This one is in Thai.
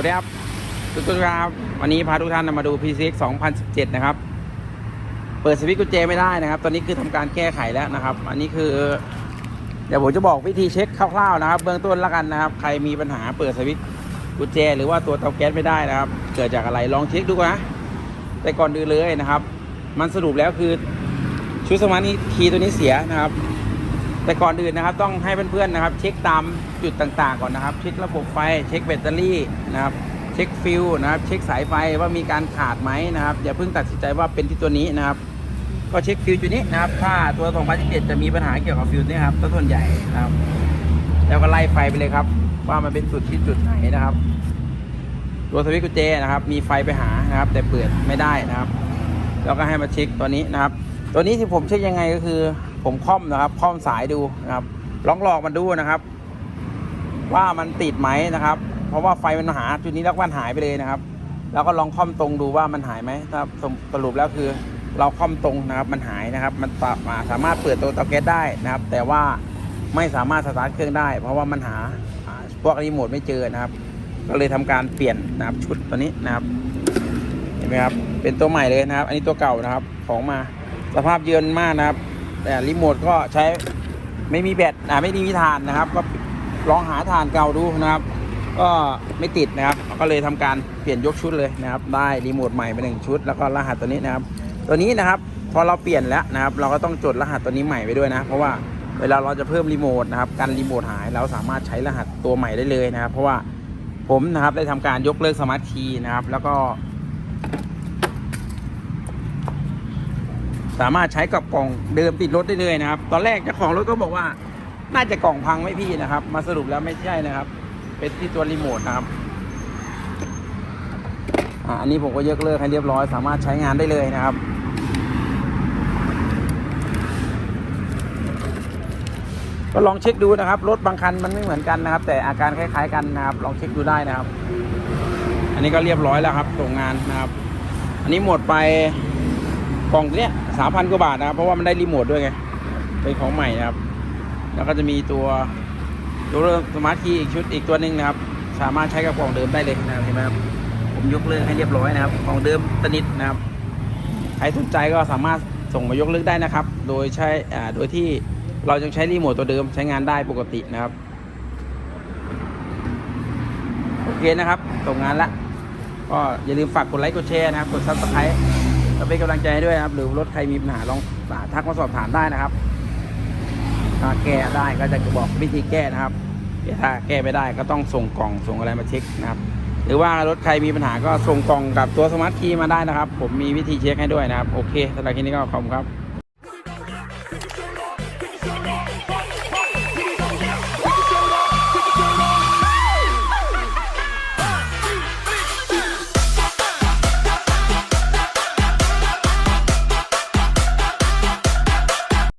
วัสดีครับทุกท่านครับ วันนี้พาทุกท่านมาดู PCX 2017 นะครับ เปิดสวิตช์กุญแจไม่ได้นะครับ ตอนนี้คือทำการแก้ไขแล้วนะครับ อันนี้คือ เดี๋ยวผมจะบอกวิธีเช็คคร่าวๆนะครับ เบื้องต้นล้วกันนะครับ ใครมีปัญหาเปิดสวิตช์กุญแจ หรือว่าตัวเตาแก๊สไม่ได้นะครับ เกิดจากอะไรลองเช็คดูนะ แต่ก่อนอื่นเลยนะครับ มันสรุปแล้วคือชุดสมาร์ทคีย์ตัวนี้เสียนะครับ แต่ก่อนอื่นนะครับต้องให้เพื่อนๆนะครับ เช็คตามจุดต่างๆก่อนนะครับ เช็คระบบไฟ เช็คแบตเตอรี่นะครับ เช็คฟิวนะครับ เช็คสายไฟว่ามีการขาดไหมนะครับอย่าเพิ่งตัดสินใจว่าเป็นที่ตัวนี้นะครับ ก็เช็คฟิวจุดนี้นะครับ ถ้าตัว2017จะมีปัญหาเกี่ยวกับฟิวนี่ครับก็ส่วนใหญ่นะครับ แล้วก็ไล่ไฟไปเลยครับ ว่ามันเป็นจุดที่จุดไหนนะครับตัวสวิตช์กุญแจนะครับ มีไฟไปหานะครับ แต่เปิดไม่ได้นะครับ แล้วก็ให้มาเช็คตัวนี้นะครับ ตัวนี้ที่ผมเช็คยังไงก็คือ ผมค่อมนะครับ ค่อมสายดูนะครับลองหลอกมันดูนะครับ ว่ามันติดไหมนะครับ เพราะว่าไฟมันหาจุดนี้แล้วมันหายไปเลยนะครับ แล้วก็ลองค่อมตรงดูว่ามันหายไหมนะครับสรุปแล้วคือ เราค่อมตรงนะครับ มันหายนะครับ มันสามารถสามารถเปิดตัวเตาแก๊สได้นะครับ แต่ว่าไม่สามารถสตาร์ทเครื่องได้ เพราะว่ามันหาพวกรีโมทไม่เจอนะครับ ก็เลยทำการเปลี่ยนนะครับชุดตัวนี้นะครับ เห็นไหมครับ เป็นตัวใหม่เลยนะครับ อันนี้ตัวเก่านะครับ ของมาสภาพเยือนมากนะครับ แต่รีโมทก็ใช้ไม่มีแบตอ่าไม่มีฐานนะครับ ก็ลองหาฐานเก่าดูนะครับ ก็ไม่ติดนะครับ ก็เลยทำการเปลี่ยนยกชุดเลยนะครับ ได้รีโมทใหม่ไปหนึ่งชุด แล้วก็รหัสตัวนี้นะครับ ตัวนี้นะครับ พอเราเปลี่ยนแล้วนะครับ เราก็ต้องจดรหัสตัวนี้ใหม่ไปด้วยนะ เพราะว่าเวลาเราจะเพิ่มรีโมทนะครับการรีโมทหายเราสามารถใช้รหัสตัวใหม่ได้เลยนะครับ เพราะว่าผมนะครับได้ทำการยกเลิกสมาร์ทคีย์นะครับ แล้วก็ สามารถใช้กับกล่องเดิมติดรถได้เลยนะครับ ตอนแรกเจ้าของรถก็บอกว่า น่าจะกล่องพังไหม่พี่นะครับ มาสรุปแล้วไม่ใช่นะครับ เป็นที่ตัวรีโมทนะครับอันนี้ผมก็ยกเลิกให้เรียบร้อย สามารถใช้งานได้เลยนะครับก็ลองเช็คดูนะครับ รถบางคันมันไม่เหมือนกันนะครับ แต่อาการคล้าย ๆ กันนะครับ ลองเช็คดูได้นะครับ อันนี้ก็เรียบร้อยแล้วครับส่งงานนะครับ อันนี้หมดไป กล่องเนี้ยสามพันกว่าบาทนะครับ เพราะว่ามันได้รีโมทด้วยไง เป็นของใหม่นะครับ แล้วก็จะมีตัวตัวเริ่มสมาร์ทคีย์อีกชุดอีกตัวหนึ่งนะครับ สามารถใช้กับกล่องเดิมได้เลยนะครับเห็นไหมครับ ผมยกเลิกให้เรียบร้อยนะครับ กล่องเดิมสนิทนะครับ ใครสนใจก็สามารถส่งมายกเลิกได้นะครับ โดยใช้อ่าโดยที่เรายังใช้รีโมทตัวเดิมใช้งานได้ปกตินะครับ โอเคนะครับส่งงานละก็อย่าลืมฝากกดไลค์กดแชร์นะครับ กดซับสไครต์ แล้วเป็นกำลังใจให้ด้วยครับ หรือรถใครมีปัญหาลองทักมาสอบถามได้นะครับถ้าแก้ได้ก็จะบอกวิธีแก้นะครับถ้าแก้ไม่ได้ก็ต้องส่งกล่องส่งอะไรมาเช็คนะครับ หรือว่ารถใครมีปัญหาก็ส่งกล่องกับตัวสมาร์ทคีย์มาได้นะครับ ผมมีวิธีเช็คให้ด้วยนะครับ โอเคสำหรับคลิปนี้ก็ขอบคุณครับ